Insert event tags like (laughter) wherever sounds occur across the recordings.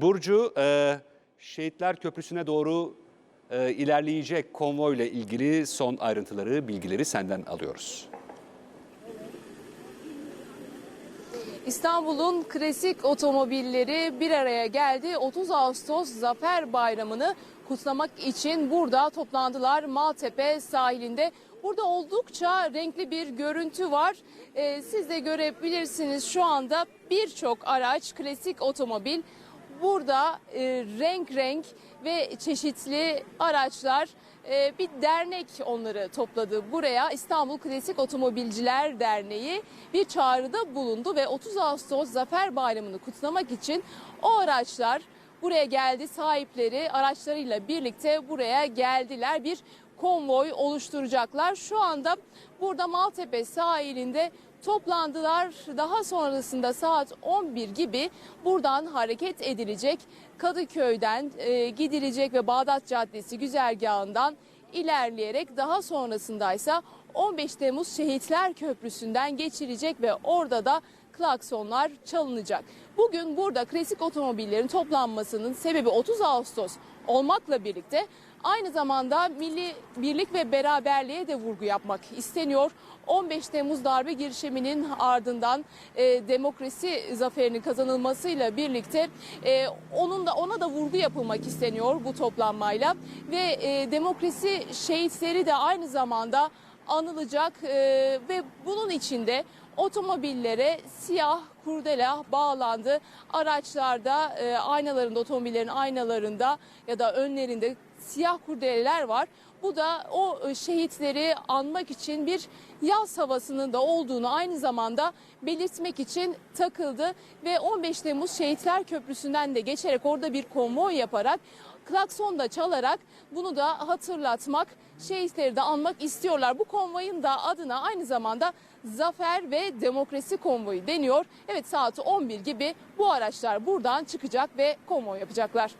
Burcu, e, Şehitler Köprüsü'ne doğru e, ilerleyecek konvoyla ilgili son ayrıntıları, bilgileri senden alıyoruz. İstanbul'un klasik otomobilleri bir araya geldi. 30 Ağustos Zafer Bayramı'nı kutlamak için burada toplandılar Maltepe sahilinde. Burada oldukça renkli bir görüntü var. Ee, siz de görebilirsiniz şu anda birçok araç, klasik otomobil burada e, renk renk ve çeşitli araçlar e, bir dernek onları topladı buraya. İstanbul Klasik Otomobilciler Derneği bir çağrıda bulundu ve 30 Ağustos Zafer Bayramı'nı kutlamak için o araçlar buraya geldi. Sahipleri araçlarıyla birlikte buraya geldiler. Bir konvoy oluşturacaklar. Şu anda burada Maltepe sahilinde toplandılar. Daha sonrasında saat 11 gibi buradan hareket edilecek. Kadıköy'den e, gidilecek ve Bağdat Caddesi güzergahından ilerleyerek daha sonrasındaysa 15 Temmuz Şehitler Köprüsü'nden geçilecek ve orada da klaksonlar çalınacak. Bugün burada klasik otomobillerin toplanmasının sebebi 30 Ağustos olmakla birlikte aynı zamanda milli birlik ve beraberliğe de vurgu yapmak isteniyor. 15 Temmuz darbe girişiminin ardından e, demokrasi zaferinin kazanılmasıyla birlikte e, onun da ona da vurgu yapılmak isteniyor bu toplanmayla ve e, demokrasi şehitleri de aynı zamanda anılacak e, ve bunun içinde otomobillere siyah kurdela bağlandı. Araçlarda e, aynalarında otomobillerin aynalarında ya da önlerinde siyah kurdeleler var. Bu da o e, şehitleri anmak için bir yaz havasının da olduğunu aynı zamanda belirtmek için takıldı ve 15 Temmuz Şehitler Köprüsü'nden de geçerek orada bir konvoy yaparak klakson da çalarak bunu da hatırlatmak, şehitleri de anmak istiyorlar. Bu konvoyun da adına aynı zamanda Zafer ve Demokrasi Konvoyu deniyor. Evet saat 11 gibi bu araçlar buradan çıkacak ve konvoy yapacaklar.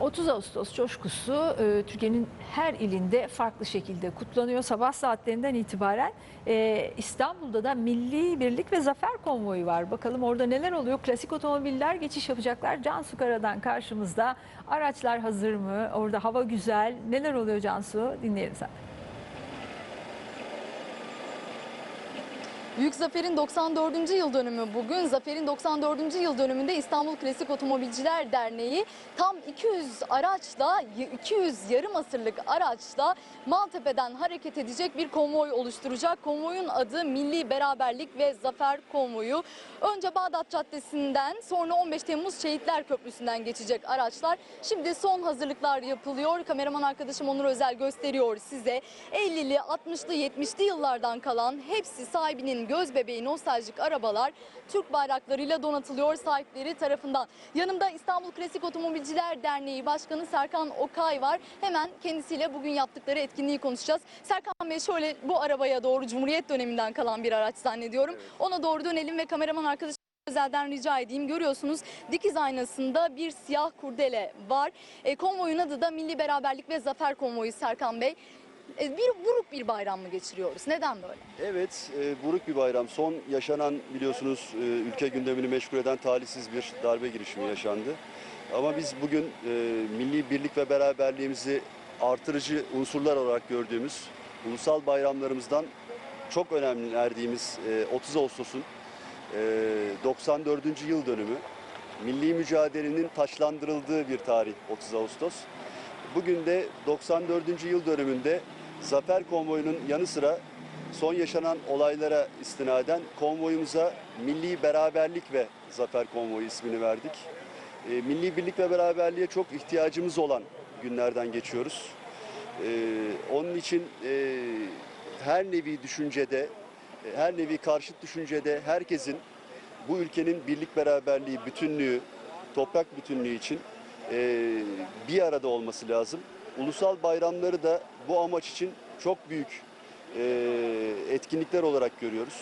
30 Ağustos coşkusu e, Türkiye'nin her ilinde farklı şekilde kutlanıyor. Sabah saatlerinden itibaren e, İstanbul'da da Milli Birlik ve Zafer Konvoyu var. Bakalım orada neler oluyor? Klasik otomobiller geçiş yapacaklar. Cansu Kara'dan karşımızda. Araçlar hazır mı? Orada hava güzel. Neler oluyor Cansu? Dinleyelim sen. Büyük Zafer'in 94. yıl dönümü bugün. Zafer'in 94. yıl dönümünde İstanbul Klasik Otomobilciler Derneği tam 200 araçla, 200 yarım asırlık araçla Maltepe'den hareket edecek bir konvoy oluşturacak. Konvoyun adı Milli Beraberlik ve Zafer Konvoyu. Önce Bağdat Caddesi'nden sonra 15 Temmuz Şehitler Köprüsü'nden geçecek araçlar. Şimdi son hazırlıklar yapılıyor. Kameraman arkadaşım Onur Özel gösteriyor size. 50'li, 60'lı, 70'li yıllardan kalan hepsi sahibinin göz bebeği nostaljik arabalar Türk bayraklarıyla donatılıyor sahipleri tarafından. Yanımda İstanbul Klasik Otomobilciler Derneği Başkanı Serkan Okay var. Hemen kendisiyle bugün yaptıkları etkinliği konuşacağız. Serkan Bey şöyle bu arabaya doğru Cumhuriyet döneminden kalan bir araç zannediyorum. Ona doğru dönelim ve kameraman arkadaşım Özelden rica edeyim. Görüyorsunuz dikiz aynasında bir siyah kurdele var. E, konvoyun adı da Milli Beraberlik ve Zafer Konvoyu Serkan Bey. E, bir buruk bir bayram mı geçiriyoruz? Neden böyle? Evet, e, buruk bir bayram. Son yaşanan biliyorsunuz e, ülke gündemini meşgul eden talihsiz bir darbe girişimi yaşandı. Ama biz bugün e, milli birlik ve beraberliğimizi artırıcı unsurlar olarak gördüğümüz ulusal bayramlarımızdan çok önemli erdiğimiz e, 30 Ağustos'un e, 94. yıl dönümü. Milli mücadelenin taşlandırıldığı bir tarih 30 Ağustos. Bugün de 94. yıl dönümünde Zafer Konvoyu'nun yanı sıra son yaşanan olaylara istinaden konvoyumuza Milli Beraberlik ve Zafer Konvoyu ismini verdik. E, milli birlik ve beraberliğe çok ihtiyacımız olan günlerden geçiyoruz. E, onun için e, her nevi düşüncede, e, her nevi karşıt düşüncede herkesin bu ülkenin birlik beraberliği, bütünlüğü, toprak bütünlüğü için e, bir arada olması lazım. Ulusal bayramları da bu amaç için çok büyük e, etkinlikler olarak görüyoruz.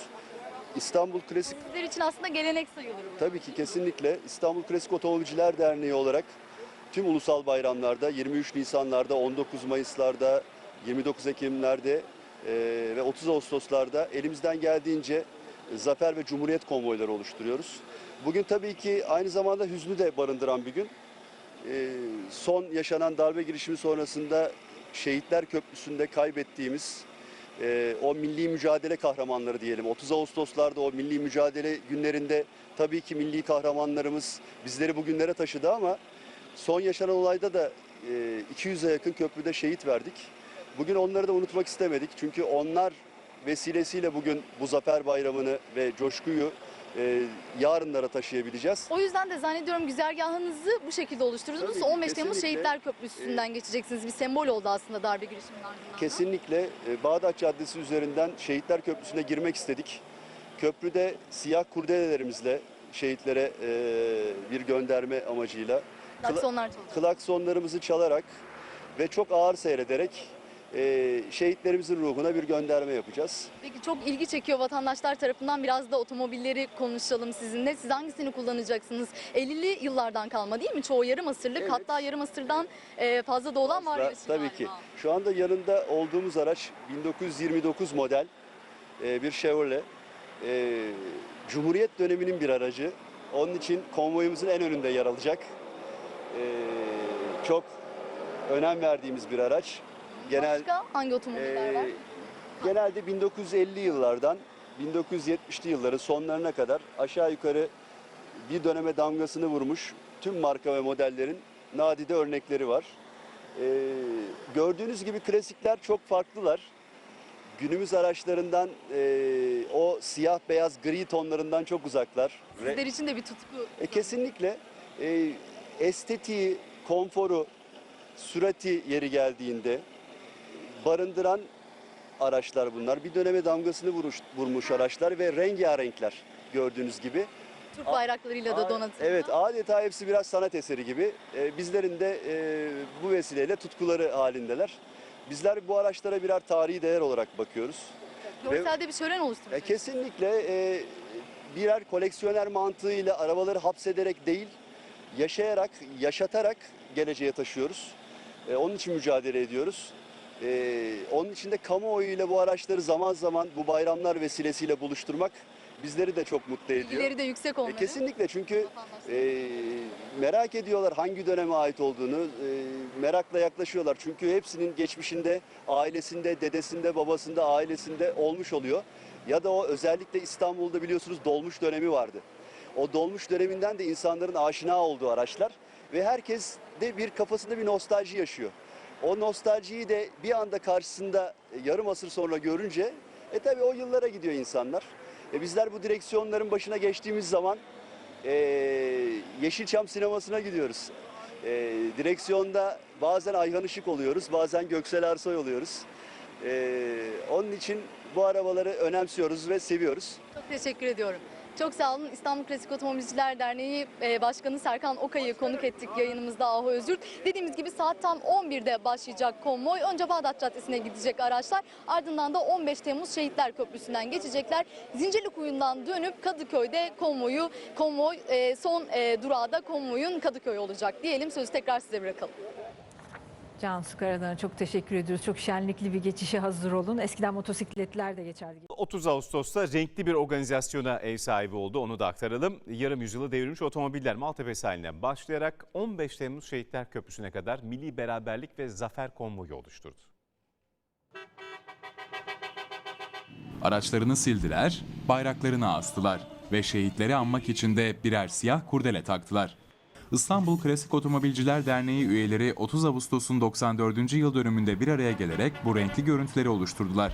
İstanbul Klasik Sizler için aslında gelenek sayılır bu. Tabii ki kesinlikle İstanbul Klasik Otomobilciler Derneği olarak tüm ulusal bayramlarda 23 Nisanlarda, 19 Mayıslarda, 29 Ekimlerde e, ve 30 Ağustoslarda elimizden geldiğince Zafer ve Cumhuriyet konvoyları oluşturuyoruz. Bugün tabii ki aynı zamanda hüznü de barındıran bir gün. Ee, son yaşanan darbe girişimi sonrasında Şehitler Köprüsü'nde kaybettiğimiz e, o milli mücadele kahramanları diyelim. 30 Ağustos'larda o milli mücadele günlerinde tabii ki milli kahramanlarımız bizleri bugünlere taşıdı ama son yaşanan olayda da e, 200'e yakın köprüde şehit verdik. Bugün onları da unutmak istemedik. Çünkü onlar vesilesiyle bugün bu Zafer Bayramı'nı ve coşkuyu e, yarınlara taşıyabileceğiz. O yüzden de zannediyorum güzergahınızı bu şekilde oluşturdunuz. Tabii ki, 15 Temmuz kesinlikle. Şehitler Köprüsü'nden geçeceksiniz. Bir sembol oldu aslında darbe girişiminin ardından. da. Kesinlikle e, Bağdat Caddesi üzerinden Şehitler Köprüsü'ne girmek istedik. Köprüde siyah kurdelelerimizle şehitlere e, bir gönderme amacıyla kla- Klaksonlar çalacak. klaksonlarımızı çalarak ve çok ağır seyrederek e, şehitlerimizin ruhuna bir gönderme yapacağız. Peki çok ilgi çekiyor vatandaşlar tarafından. Biraz da otomobilleri konuşalım sizinle. Siz hangisini kullanacaksınız? 50'li yıllardan kalma değil mi? Çoğu yarım asırlık. Evet. Hatta yarım asırdan e, fazla da olan var Tabii galiba. ki. Şu anda yanında olduğumuz araç 1929 model e, bir Chevrolet. E, Cumhuriyet döneminin bir aracı. Onun için konvoyumuzun en önünde yer alacak. E, çok önem verdiğimiz bir araç. Genel Başka hangi otomobiller var? genelde 1950 yıllardan 1970'li yılların sonlarına kadar aşağı yukarı bir döneme damgasını vurmuş tüm marka ve modellerin nadide örnekleri var. Ee, gördüğünüz gibi klasikler çok farklılar. Günümüz araçlarından e, o siyah beyaz gri tonlarından çok uzaklar. Re- Sizler için de bir tutku. e, kesinlikle e, estetiği, konforu, sürati yeri geldiğinde barındıran araçlar bunlar. Bir döneme damgasını vuruş, vurmuş araçlar ve rengarenkler gördüğünüz gibi. Türk bayraklarıyla da donatıldı. Evet adeta hepsi biraz sanat eseri gibi. E, bizlerin de e, bu vesileyle tutkuları halindeler. Bizler bu araçlara birer tarihi değer olarak bakıyoruz. Görselde bir şölen E, oluşturacak. kesinlikle e, birer koleksiyoner mantığıyla arabaları hapsederek değil, yaşayarak, yaşatarak geleceğe taşıyoruz. E, onun için mücadele ediyoruz. E, onun için de kamuoyuyla bu araçları zaman zaman bu bayramlar vesilesiyle buluşturmak bizleri de çok mutlu ediyor. İleri de yüksek E, olmalı. kesinlikle çünkü e, merak ediyorlar hangi döneme ait olduğunu, e, merakla yaklaşıyorlar. Çünkü hepsinin geçmişinde, ailesinde, dedesinde, babasında, ailesinde olmuş oluyor. Ya da o özellikle İstanbul'da biliyorsunuz dolmuş dönemi vardı. O dolmuş döneminden de insanların aşina olduğu araçlar ve herkes de bir kafasında bir nostalji yaşıyor. O nostaljiyi de bir anda karşısında e, yarım asır sonra görünce e tabi o yıllara gidiyor insanlar. E bizler bu direksiyonların başına geçtiğimiz zaman e, Yeşilçam sinemasına gidiyoruz. E, direksiyonda bazen Ayhan Işık oluyoruz, bazen Göksel Arsoy oluyoruz. E, onun için bu arabaları önemsiyoruz ve seviyoruz. Çok teşekkür ediyorum. Çok sağ olun. İstanbul Klasik Otomobilciler Derneği e, Başkanı Serkan Okay'ı konuk ettik yayınımızda Ahu Özgürt. Dediğimiz gibi saat tam 11'de başlayacak konvoy. Önce Bağdat Caddesi'ne gidecek araçlar. Ardından da 15 Temmuz Şehitler Köprüsü'nden geçecekler. Zincirlikuyu'ndan dönüp Kadıköy'de konvoyu, konvoy e, son e, durağı da konvoyun Kadıköy olacak diyelim. Sözü tekrar size bırakalım. Cansu Karadan'a çok teşekkür ediyoruz. Çok şenlikli bir geçişe hazır olun. Eskiden motosikletler de geçerdi. 30 Ağustos'ta renkli bir organizasyona ev sahibi oldu. Onu da aktaralım. Yarım yüzyılı devirmiş otomobiller Maltepe sahilinden başlayarak 15 Temmuz Şehitler Köprüsü'ne kadar milli beraberlik ve zafer konvoyu oluşturdu. Araçlarını sildiler, bayraklarını astılar ve şehitleri anmak için de birer siyah kurdele taktılar. İstanbul Klasik Otomobilciler Derneği üyeleri 30 Ağustos'un 94. yıl dönümünde bir araya gelerek bu renkli görüntüleri oluşturdular.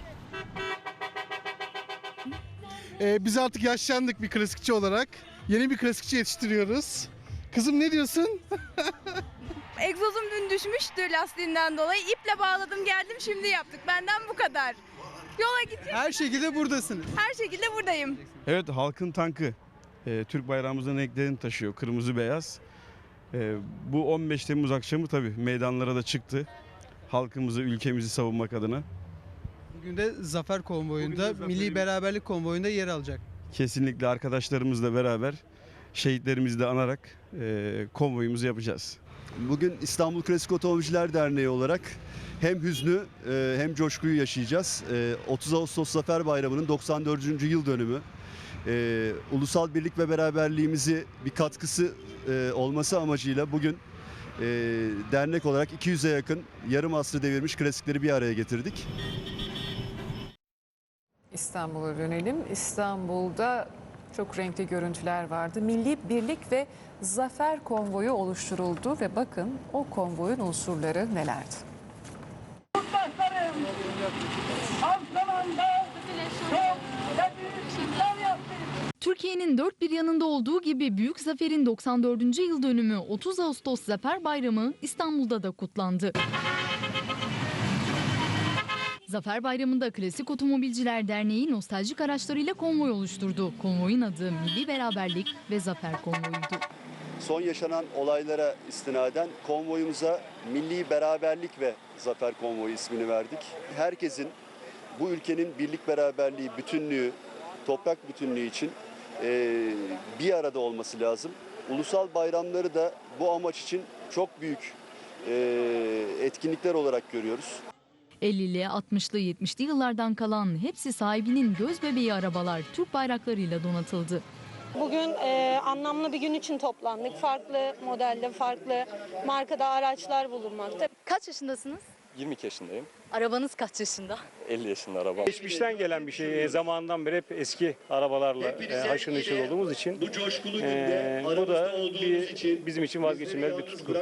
Ee, biz artık yaşlandık bir klasikçi olarak. Yeni bir klasikçi yetiştiriyoruz. Kızım ne diyorsun? (laughs) Egzozum dün düşmüştü lastiğinden dolayı. İple bağladım geldim şimdi yaptık. Benden bu kadar. Yola gidecek Her şekilde buradasınız. her şekilde buradayım. Evet halkın tankı. Ee, Türk bayrağımızın renklerini taşıyor. Kırmızı beyaz. Ee, bu 15 Temmuz akşamı tabii meydanlara da çıktı. Halkımızı, ülkemizi savunmak adına. Bugün de Zafer Konvoyu'nda, Bugün de Zafer- Milli Beraberlik Konvoyu'nda yer alacak. Kesinlikle arkadaşlarımızla beraber şehitlerimizi de anarak e, konvoyumuzu yapacağız. Bugün İstanbul Klasik Otomobilciler Derneği olarak hem hüznü e, hem coşkuyu yaşayacağız. E, 30 Ağustos Zafer Bayramı'nın 94. yıl dönümü. E, ulusal birlik ve beraberliğimizi bir katkısı e, olması amacıyla bugün e, dernek olarak 200'e yakın yarım asrı devirmiş klasikleri bir araya getirdik. İstanbul'a dönelim. İstanbul'da çok renkli görüntüler vardı. Milli Birlik ve Zafer Konvoyu oluşturuldu ve bakın o konvoyun unsurları nelerdi? Türkiye'nin dört bir yanında olduğu gibi Büyük Zafer'in 94. yıl dönümü 30 Ağustos Zafer Bayramı İstanbul'da da kutlandı. Zafer Bayramı'nda Klasik Otomobilciler Derneği nostaljik araçlarıyla konvoy oluşturdu. Konvoyun adı Milli Beraberlik ve Zafer Konvoyuydu. Son yaşanan olaylara istinaden konvoyumuza Milli Beraberlik ve Zafer Konvoyu ismini verdik. Herkesin bu ülkenin birlik beraberliği, bütünlüğü, toprak bütünlüğü için eee, bir arada olması lazım. Ulusal bayramları da bu amaç için çok büyük eee, etkinlikler olarak görüyoruz. 50'li, 60'lı, 70'li yıllardan kalan hepsi sahibinin göz bebeği arabalar Türk bayraklarıyla donatıldı. Bugün e, anlamlı bir gün için toplandık. Farklı modelde, farklı markada araçlar bulunmakta. Kaç yaşındasınız? 22 yaşındayım. Arabanız kaç yaşında? 50 yaşında arabam. Geçmişten gelen bir şey. E, Zamandan beri hep eski arabalarla e, haşır neşir olduğumuz için Bu coşkulu e, bu da bir, bizim için vazgeçilmez bir tutku.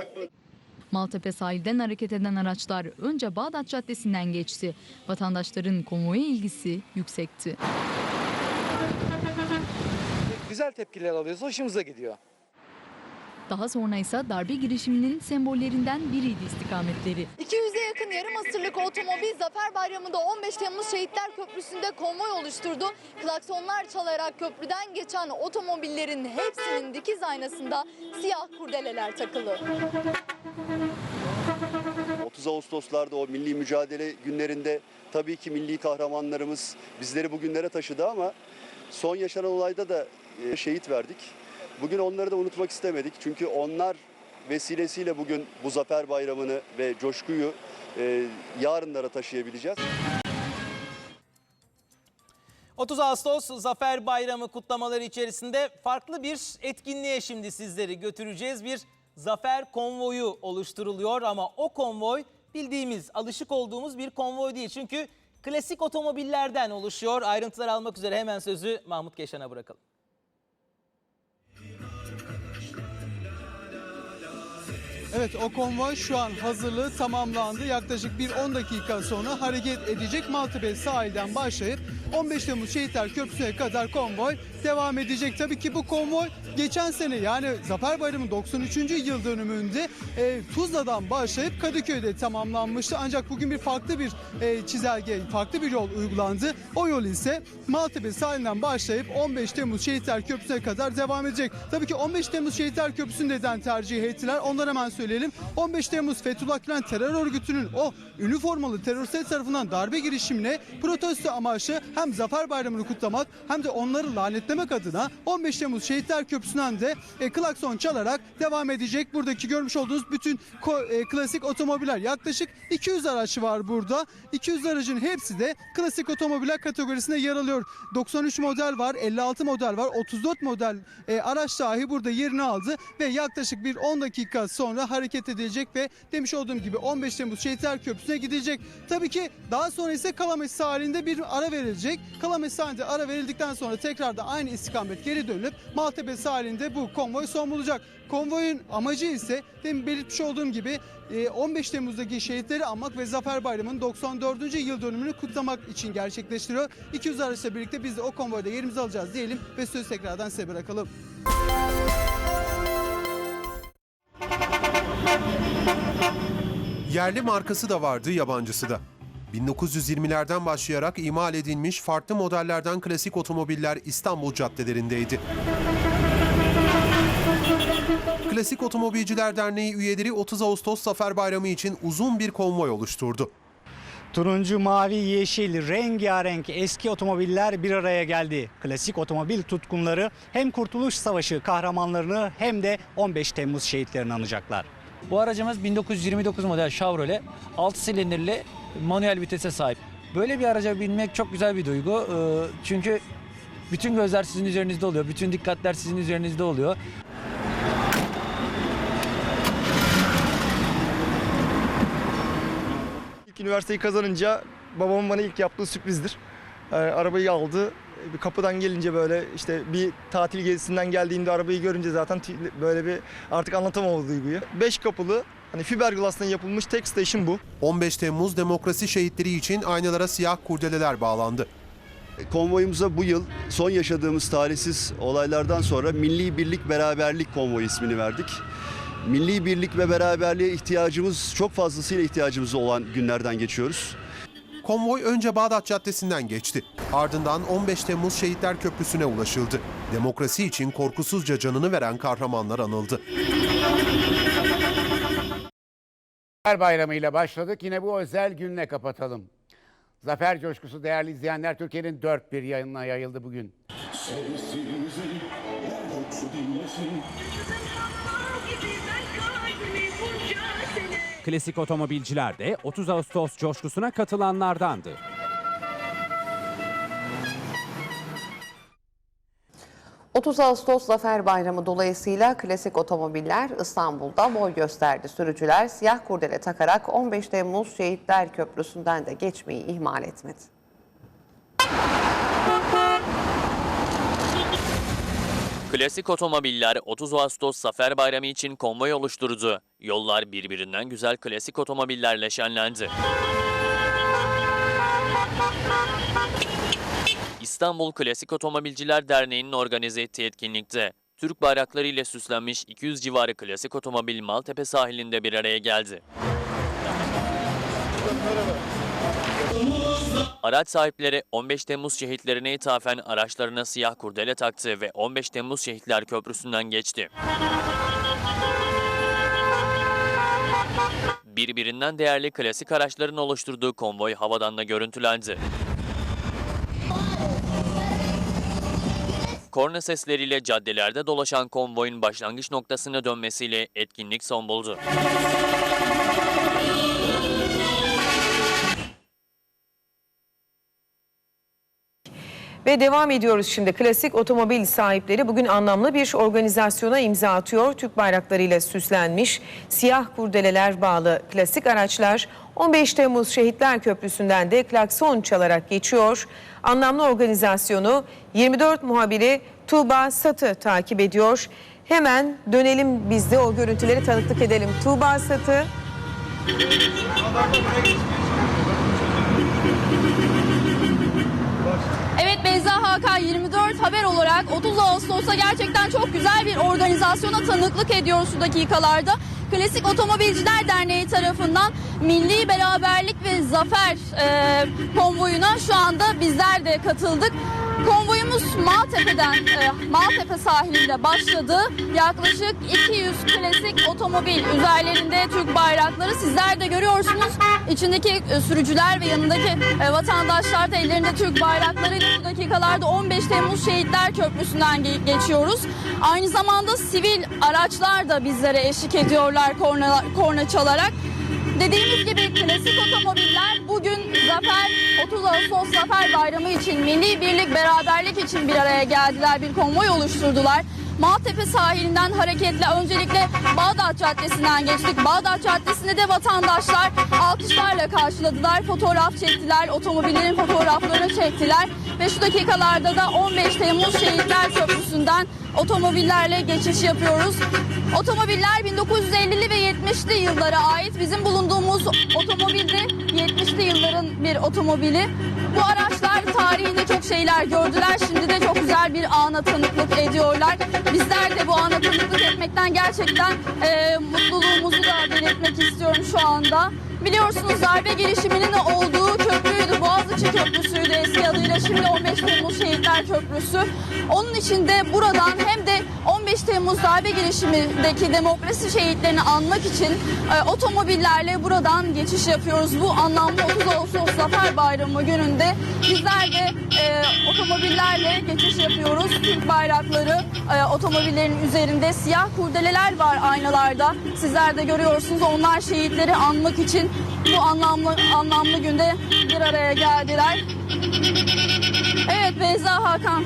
Maltepe sahilden hareket eden araçlar önce Bağdat Caddesi'nden geçti. Vatandaşların konvoya ilgisi yüksekti. Güzel tepkiler alıyoruz. Hoşumuza gidiyor. Daha sonra ise darbe girişiminin sembollerinden biriydi istikametleri. 200'e yakın yarım asırlık otomobil Zafer Bayramı'nda 15 Temmuz Şehitler Köprüsü'nde konvoy oluşturdu. Klaksonlar çalarak köprüden geçen otomobillerin hepsinin dikiz aynasında siyah kurdeleler takılı. 30 Ağustos'larda o milli mücadele günlerinde tabii ki milli kahramanlarımız bizleri bugünlere taşıdı ama son yaşanan olayda da e, şehit verdik. Bugün onları da unutmak istemedik. Çünkü onlar vesilesiyle bugün bu Zafer Bayramı'nı ve coşkuyu e, yarınlara taşıyabileceğiz. 30 Ağustos Zafer Bayramı kutlamaları içerisinde farklı bir etkinliğe şimdi sizleri götüreceğiz. Bir zafer konvoyu oluşturuluyor ama o konvoy bildiğimiz, alışık olduğumuz bir konvoy değil. Çünkü klasik otomobillerden oluşuyor. Ayrıntılar almak üzere hemen sözü Mahmut Keşan'a bırakalım. Evet o konvoy şu an hazırlığı tamamlandı. Yaklaşık bir 10 dakika sonra hareket edecek Maltepe sahilden başlayıp 15 Temmuz Şehitler Köprüsü'ne kadar konvoy devam edecek. Tabii ki bu konvoy geçen sene yani Zafer Bayramı 93. yıl dönümünde e, Tuzla'dan başlayıp Kadıköy'de tamamlanmıştı. Ancak bugün bir farklı bir e, çizelge, farklı bir yol uygulandı. O yol ise Maltepe sahilinden başlayıp 15 Temmuz Şehitler Köprüsü'ne kadar devam edecek. Tabii ki 15 Temmuz Şehitler Köprüsü'nü neden tercih ettiler? Onları hemen söyleyelim. 15 Temmuz Fethullah Gülen terör örgütünün o üniformalı teröristler tarafından darbe girişimine protesto amaçlı hem Zafer Bayramı'nı kutlamak hem de onları lanetlemek adına 15 Temmuz Şehitler Köprüsü'nden de e, klakson çalarak devam edecek. Buradaki görmüş olduğunuz bütün ko- e, klasik otomobiller yaklaşık 200 araç var burada. 200 aracın hepsi de klasik otomobiller kategorisinde yer alıyor. 93 model var, 56 model var, 34 model e, araç dahi burada yerini aldı ve yaklaşık bir 10 dakika sonra hareket edilecek ve demiş olduğum gibi 15 Temmuz Şehitler Köprüsü'ne gidecek. Tabii ki daha sonra ise Kalames sahilinde bir ara verilecek. Kalames sahilinde ara verildikten sonra tekrar da aynı istikamet geri dönülüp Maltepe sahilinde bu konvoy son bulacak. Konvoyun amacı ise demin belirtmiş olduğum gibi e, 15 Temmuz'daki şehitleri anmak ve Zafer Bayramı'nın 94. yıl dönümünü kutlamak için gerçekleştiriyor. 200 araçla birlikte biz de o konvoyda yerimizi alacağız diyelim ve sözü tekrardan size bırakalım. Yerli markası da vardı, yabancısı da. 1920'lerden başlayarak imal edilmiş farklı modellerden klasik otomobiller İstanbul caddelerindeydi. Klasik Otomobilciler Derneği üyeleri 30 Ağustos Zafer Bayramı için uzun bir konvoy oluşturdu. Turuncu, mavi, yeşil, rengarenk eski otomobiller bir araya geldi. Klasik otomobil tutkunları hem Kurtuluş Savaşı kahramanlarını hem de 15 Temmuz şehitlerini anacaklar. Bu aracımız 1929 model Chevrolet 6 silindirli manuel vitese sahip. Böyle bir araca binmek çok güzel bir duygu. Ee, Çünkü Bütün gözler sizin üzerinizde oluyor. Bütün dikkatler sizin üzerinizde oluyor. İlk üniversiteyi kazanınca babamın bana ilk yaptığı sürprizdir. Ee, arabayı aldı. Bir Kapıdan gelince böyle işte bir tatil gezisinden geldiğinde arabayı görünce zaten böyle bir artık anlatamam o duyguyu. 5 kapılı hani fiberglass'tan yapılmış tek station bu. 15 Temmuz demokrasi şehitleri için aynalara siyah kurdeleler bağlandı. Konvoyumuza bu yıl son yaşadığımız talihsiz olaylardan sonra Milli Birlik Beraberlik Konvoyu ismini verdik. Milli birlik ve beraberliğe ihtiyacımız çok fazlasıyla ihtiyacımız olan günlerden geçiyoruz. Konvoy önce Bağdat Caddesi'nden geçti. Ardından 15 Temmuz Şehitler Köprüsü'ne ulaşıldı. Demokrasi için korkusuzca canını veren kahramanlar anıldı. Zafer Bayramı ile başladık. Yine bu özel günle kapatalım. Zafer coşkusu değerli izleyenler Türkiye'nin dört bir yanına yayıldı bugün. Klasik otomobilciler de 30 Ağustos coşkusuna katılanlardandı. ...30 Ağustos Zafer Bayramı dolayısıyla klasik otomobiller İstanbul'da boy gösterdi. Sürücüler siyah kurdele takarak 15 Temmuz Şehitler Köprüsü'nden de geçmeyi ihmal etmedi. Klasik otomobiller 30 Ağustos Zafer Bayramı için konvoy oluşturdu. Yollar birbirinden güzel klasik otomobillerle şenlendi. İstanbul Klasik Otomobilciler Derneği'nin organize ettiği etkinlikte Türk bayrakları ile süslenmiş 200 civarı klasik otomobil Maltepe sahilinde bir araya geldi. Araç sahipleri 15 Temmuz şehitlerine ithafen araçlarına siyah kurdele taktı ve 15 Temmuz Şehitler Köprüsü'nden geçti. Birbirinden değerli klasik araçların oluşturduğu konvoy havadan da görüntülendi. Korna sesleriyle caddelerde dolaşan konvoyun başlangıç noktasına dönmesiyle etkinlik son buldu. Ve devam ediyoruz şimdi. Klasik otomobil sahipleri bugün anlamlı bir organizasyona imza atıyor. Türk bayraklarıyla süslenmiş siyah kurdeleler bağlı klasik araçlar 15 Temmuz Şehitler Köprüsü'nden de klakson çalarak geçiyor. Anlamlı organizasyonu 24 muhabiri Tuğba Satı takip ediyor. Hemen dönelim biz de o görüntüleri tanıklık edelim. Tuğba Satı. KK24 haber olarak 30 Ağustos'ta gerçekten çok güzel bir organizasyona tanıklık ediyoruz şu dakikalarda. Klasik Otomobilciler Derneği tarafından Milli Beraberlik ve Zafer e, konvoyuna şu anda bizler de katıldık. Konvoyumuz Maltepe'den, e, Maltepe sahilinde başladı. Yaklaşık 200 klasik otomobil üzerlerinde Türk bayrakları sizler de görüyorsunuz. İçindeki e, sürücüler ve yanındaki e, vatandaşlar da ellerinde Türk bayraklarıyla bu dakikalarda 15 Temmuz Şehitler Köprüsü'nden ge- geçiyoruz. Aynı zamanda sivil araçlar da bizlere eşlik ediyorlar korna, korna çalarak. Dediğimiz gibi klasik otomobiller bugün Zafer 30 Ağustos Zafer Bayramı için milli birlik beraberlik için bir araya geldiler. Bir konvoy oluşturdular. Maltepe sahilinden hareketle öncelikle Bağdat Caddesi'nden geçtik. Bağdat Caddesi'nde de vatandaşlar alkışlarla karşıladılar. Fotoğraf çektiler, otomobillerin fotoğraflarını çektiler. Ve şu dakikalarda da 15 Temmuz Şehitler Köprüsü'nden otomobillerle geçiş yapıyoruz. Otomobiller 1950'li ve 70'li yıllara ait. Bizim bulunduğumuz otomobil de 70'li yılların bir otomobili. Bu araçlar tarihinde çok şeyler gördüler. Şimdi de çok güzel bir ana tanıklık ediyorlar. Bizler de bu ana tanıklık etmekten gerçekten e, mutluluğumuzu da belirtmek istiyorum şu anda. Biliyorsunuz darbe girişiminin olduğu köprüydü. Boğaziçi Köprüsü'ydü eski adıyla. Şimdi 15 Temmuz Şehitler Köprüsü. Onun için de buradan hem de 15 Temmuz darbe girişimindeki demokrasi şehitlerini anmak için e, otomobillerle buradan geçiş yapıyoruz. Bu anlamlı 30 Ağustos Zafer Bayramı gününde bizler de e, otomobillerle geçiş yapıyoruz. Türk bayrakları e, otomobillerin üzerinde siyah kurdeleler var aynalarda. Sizler de görüyorsunuz onlar şehitleri anmak için bu anlamlı anlamlı günde bir araya geldiler. Evet Beyza Hakan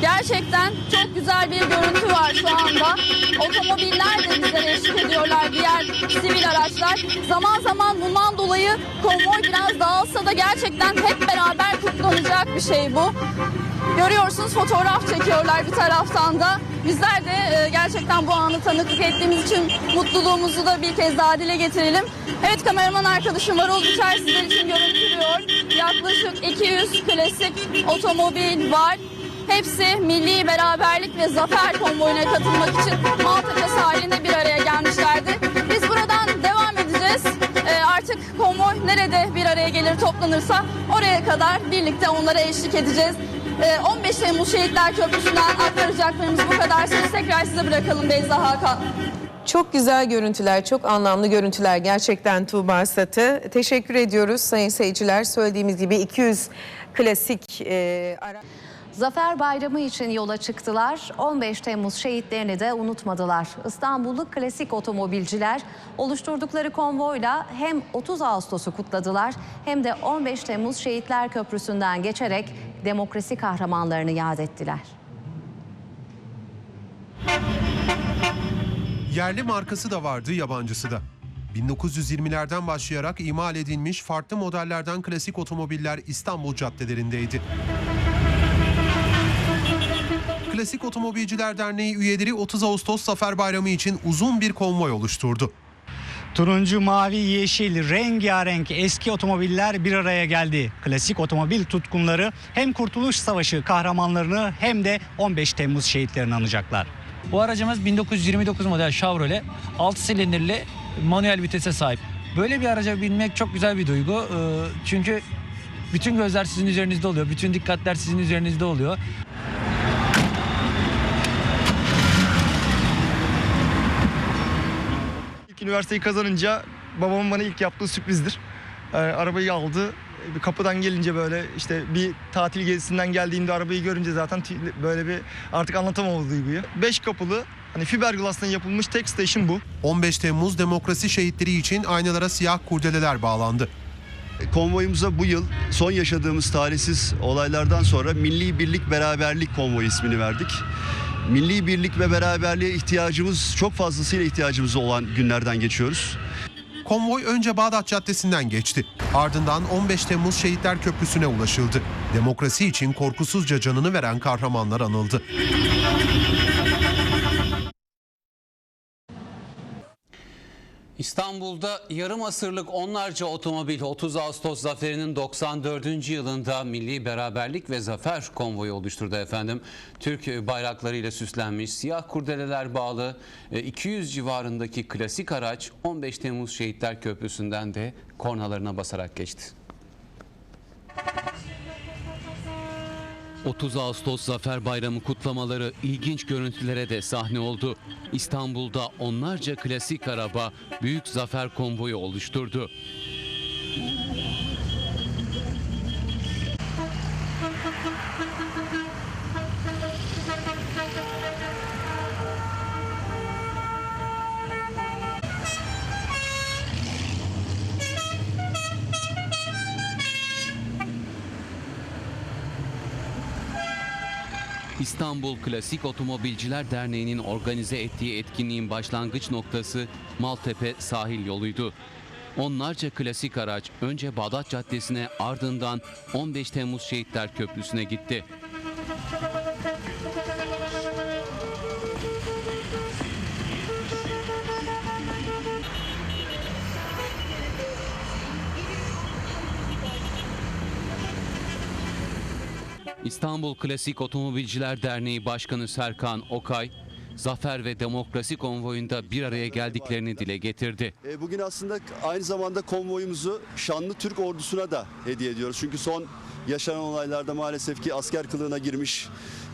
Gerçekten çok güzel bir görüntü var şu anda. Otomobiller de bizlere eşlik ediyorlar, diğer sivil araçlar. Zaman zaman bundan dolayı konvoy biraz dağılsa da gerçekten hep beraber kutlanacak bir şey bu. Görüyorsunuz fotoğraf çekiyorlar bir taraftan da. Bizler de e, gerçekten bu anı tanıklık ettiğimiz için mutluluğumuzu da bir kez daha dile getirelim. Evet kameraman arkadaşım Varol Uçar sizler için görüntülüyor. Yaklaşık 200 klasik otomobil var. Hepsi milli beraberlik ve zafer konvoyuna katılmak için Maltepe sahilinde bir araya gelmişlerdi. Biz buradan devam edeceğiz. Ee, artık konvoy nerede bir araya gelir toplanırsa oraya kadar birlikte onlara eşlik edeceğiz. Ee, 15 Temmuz Şehitler Köprüsü'nden aktaracaklarımız bu kadar. Sözü tekrar size bırakalım Beyza Hakan. Çok güzel görüntüler, çok anlamlı görüntüler gerçekten Tuğba Satı. Teşekkür ediyoruz sayın seyirciler. Söylediğimiz gibi 200 klasik e, ara... Zafer Bayramı için yola çıktılar. 15 Temmuz şehitlerini de unutmadılar. İstanbullu klasik otomobilciler oluşturdukları konvoyla hem 30 Ağustos'u kutladılar hem de 15 Temmuz Şehitler Köprüsü'nden geçerek demokrasi kahramanlarını yad ettiler. Yerli markası da vardı, yabancısı da. 1920'lerden başlayarak imal edilmiş farklı modellerden klasik otomobiller İstanbul caddelerindeydi. Klasik Otomobilciler Derneği üyeleri 30 Ağustos Zafer Bayramı için uzun bir konvoy oluşturdu. Turuncu, mavi, yeşil, rengarenk eski otomobiller bir araya geldi. Klasik otomobil tutkunları hem Kurtuluş Savaşı kahramanlarını hem de 15 Temmuz şehitlerini anacaklar. Bu aracımız 1929 model Chevrolet 6 silindirli manuel vitese sahip. Böyle bir araca binmek çok güzel bir duygu. Ee, Çünkü bütün gözler sizin üzerinizde oluyor. Bütün dikkatler sizin üzerinizde oluyor. Üniversiteyi kazanınca babamın bana ilk yaptığı sürprizdir. Ee, arabayı aldı. Bir kapıdan gelince böyle işte bir tatil gezisinden geldiğimde arabayı görünce zaten böyle bir artık anlatamam o duyguyu. Beş kapılı hani fiberglass'tan yapılmış tek station bu. 15 Temmuz demokrasi şehitleri için aynalara siyah kurdeleler bağlandı. Konvoyumuza bu yıl son yaşadığımız talihsiz olaylardan sonra Milli Birlik Beraberlik Konvoyu ismini verdik. Milli birlik ve beraberliğe ihtiyacımız çok fazlasıyla ihtiyacımız olan günlerden geçiyoruz. Konvoy önce Bağdat Caddesi'nden geçti. Ardından 15 Temmuz Şehitler Köprüsü'ne ulaşıldı. Demokrasi için korkusuzca canını veren kahramanlar anıldı. İstanbul'da yarım asırlık onlarca otomobil 30 Ağustos zaferinin 94. yılında milli beraberlik ve zafer konvoyu oluşturdu efendim. Türk bayraklarıyla süslenmiş siyah kurdeleler bağlı e, 200 civarındaki klasik araç 15 Temmuz Şehitler Köprüsü'nden de kornalarına basarak geçti. 30 Ağustos Zafer Bayramı kutlamaları ilginç görüntülere de sahne oldu. İstanbul'da onlarca klasik araba büyük zafer konvoyu oluşturdu. İstanbul Klasik Otomobilciler Derneği'nin organize ettiği etkinliğin başlangıç noktası Maltepe sahil yoluydu. Onlarca klasik araç önce Bağdat Caddesi'ne ardından 15 Temmuz Şehitler Köprüsü'ne gitti. İstanbul Klasik Otomobilciler Derneği Başkanı Serkan Okay, Zafer ve Demokrasi konvoyunda bir araya geldiklerini dile getirdi. E, Bugün aslında aynı zamanda konvoyumuzu şanlı Türk ordusuna da hediye ediyoruz. Çünkü son yaşanan olaylarda maalesef ki asker kılığına girmiş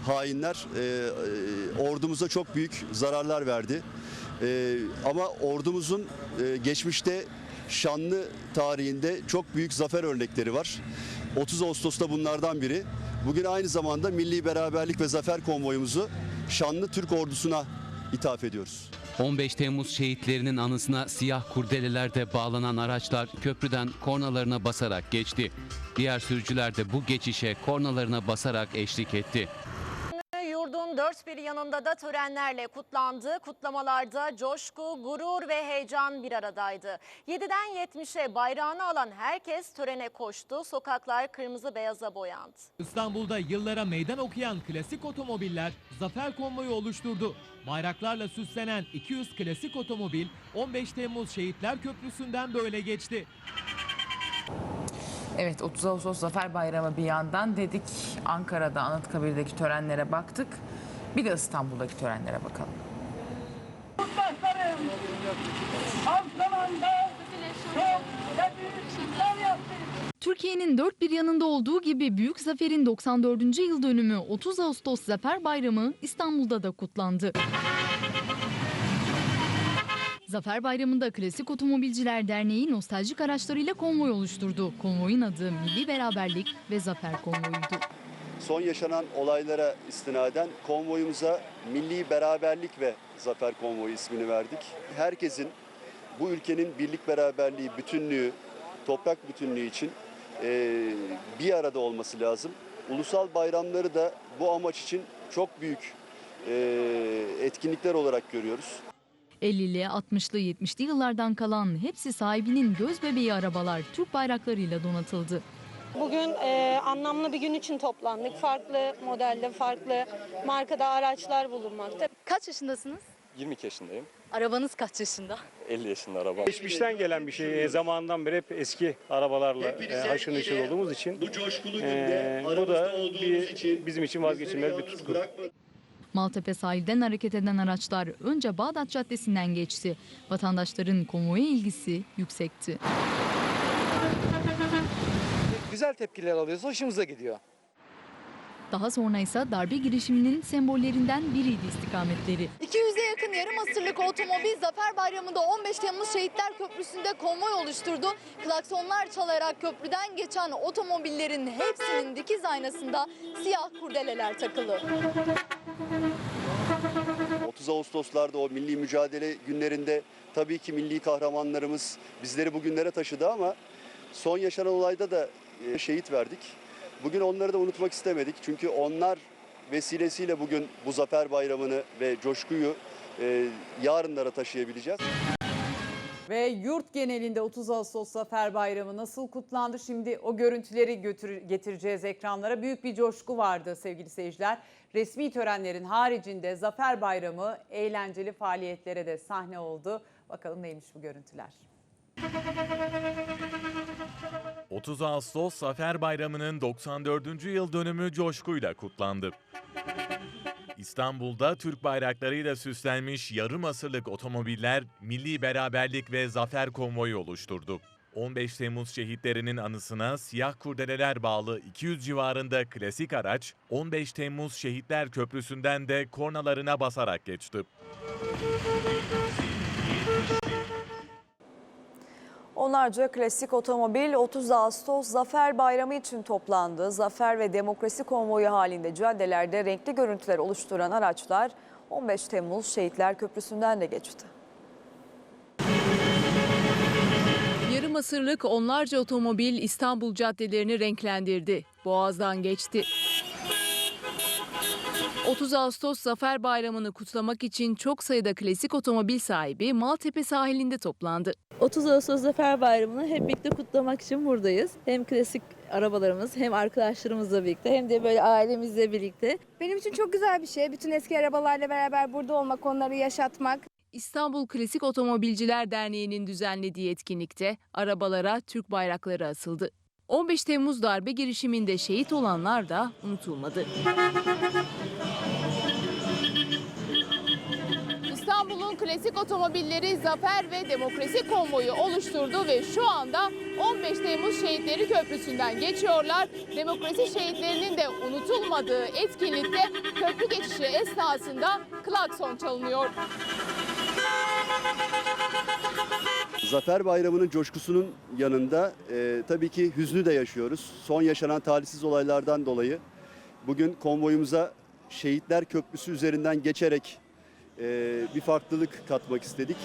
hainler e, e, ordumuza çok büyük zararlar verdi. Ama ordumuzun geçmişte şanlı tarihinde çok büyük zafer örnekleri var. 30 Ağustos'ta bunlardan biri. Bugün aynı zamanda milli beraberlik ve zafer konvoyumuzu şanlı Türk ordusuna ithaf ediyoruz. 15 Temmuz şehitlerinin anısına siyah kurdelelerde bağlanan araçlar köprüden kornalarına basarak geçti. Diğer sürücüler de bu geçişe kornalarına basarak eşlik etti. Dört bir yanında da törenlerle kutlandı. Kutlamalarda coşku, gurur ve heyecan bir aradaydı. 7'den 70'e bayrağını alan herkes törene koştu. Sokaklar kırmızı beyaza boyandı. İstanbul'da yıllara meydan okuyan klasik otomobiller zafer konvoyu oluşturdu. Bayraklarla süslenen 200 klasik otomobil 15 Temmuz Şehitler Köprüsü'nden böyle geçti. Evet 30 Ağustos Zafer Bayramı bir yandan dedik Ankara'da Anıtkabir'deki törenlere baktık. Bir de İstanbul'daki törenlere bakalım. Türkiye'nin dört bir yanında olduğu gibi Büyük Zafer'in 94. yıl dönümü 30 Ağustos Zafer Bayramı İstanbul'da da kutlandı. Zafer Bayramı'nda Klasik Otomobilciler Derneği nostaljik araçlarıyla konvoy oluşturdu. Konvoyun adı Milli Beraberlik ve Zafer Konvoyuydu. Son yaşanan olaylara istinaden konvoyumuza Milli Beraberlik ve Zafer Konvoyu ismini verdik. Herkesin bu ülkenin birlik beraberliği, bütünlüğü, toprak bütünlüğü için eee, bir arada olması lazım. Ulusal bayramları da bu amaç için çok büyük eee, etkinlikler olarak görüyoruz. 50'li, 60'lı, 70'li yıllardan kalan hepsi sahibinin göz bebeği arabalar Türk bayraklarıyla donatıldı. Bugün e, anlamlı bir gün için toplandık. Farklı modelde, farklı markada araçlar bulunmakta. Kaç yaşındasınız? 20 yaşındayım. Arabanız kaç yaşında? 50 yaşında arabam. Geçmişten gelen bir şey. E, Zamandan beri hep eski arabalarla e, haşır neşir olduğumuz için e, bu da bir, bizim için vazgeçilmez bir tutku. Maltepe sahilden hareket eden araçlar önce Bağdat Caddesi'nden geçti. Vatandaşların konvoya ilgisi yüksekti. Güzel tepkiler alıyoruz. Hoşumuza gidiyor. Daha sonra ise darbe girişiminin sembollerinden biriydi istikametleri. 200'e yakın yarım asırlık otomobil Zafer Bayramı'nda 15 Temmuz Şehitler Köprüsü'nde konvoy oluşturdu. Klaksonlar çalarak köprüden geçen otomobillerin hepsinin dikiz aynasında siyah kurdeleler takılı. 30 Ağustos'larda o milli mücadele günlerinde tabii ki milli kahramanlarımız bizleri bugünlere taşıdı ama son yaşanan olayda da e, şehit verdik. Bugün onları da unutmak istemedik. Çünkü onlar vesilesiyle bugün bu Zafer Bayramı'nı ve coşkuyu e, yarınlara taşıyabileceğiz. Ve yurt genelinde 30 Ağustos Zafer Bayramı nasıl kutlandı? Şimdi o görüntüleri götür, getireceğiz ekranlara. Büyük bir coşku vardı sevgili seyirciler. Resmi törenlerin haricinde Zafer Bayramı eğlenceli faaliyetlere de sahne oldu. Bakalım neymiş bu görüntüler. 30 Ağustos Zafer Bayramı'nın 94. yıl dönümü coşkuyla kutlandı. İstanbul'da Türk bayraklarıyla süslenmiş yarım asırlık otomobiller milli beraberlik ve zafer konvoyu oluşturdu. 15 Temmuz şehitlerinin anısına siyah kurdeleler bağlı 200 civarında klasik araç 15 Temmuz Şehitler Köprüsü'nden de kornalarına basarak geçti. Onlarca klasik otomobil 30 Ağustos Zafer Bayramı için toplandı. Zafer ve demokrasi konvoyu halinde caddelerde renkli görüntüler oluşturan araçlar 15 Temmuz Şehitler Köprüsü'nden de geçti. Yarım asırlık onlarca otomobil İstanbul caddelerini renklendirdi. Boğaz'dan geçti. 30 Ağustos Zafer Bayramı'nı kutlamak için çok sayıda klasik otomobil sahibi Maltepe sahilinde toplandı. 30 Ağustos Zafer Bayramı'nı hep birlikte kutlamak için buradayız. Hem klasik arabalarımız hem arkadaşlarımızla birlikte hem de böyle ailemizle birlikte. Benim için çok güzel bir şey. Bütün eski arabalarla beraber burada olmak, onları yaşatmak. İstanbul Klasik Otomobilciler Derneği'nin düzenlediği etkinlikte arabalara Türk bayrakları asıldı. 15 Temmuz darbe girişiminde şehit olanlar da unutulmadı. İstanbul'un klasik otomobilleri Zafer ve Demokrasi konvoyu oluşturdu ve şu anda 15 Temmuz Şehitleri Köprüsü'nden geçiyorlar. Demokrasi şehitlerinin de unutulmadığı etkinlikte köprü geçişi esnasında klakson çalınıyor. Zafer Bayramı'nın coşkusunun yanında e, tabii ki hüznü de yaşıyoruz. Son yaşanan talihsiz olaylardan dolayı bugün konvoyumuza Şehitler Köprüsü üzerinden geçerek e, bir farklılık katmak istedik.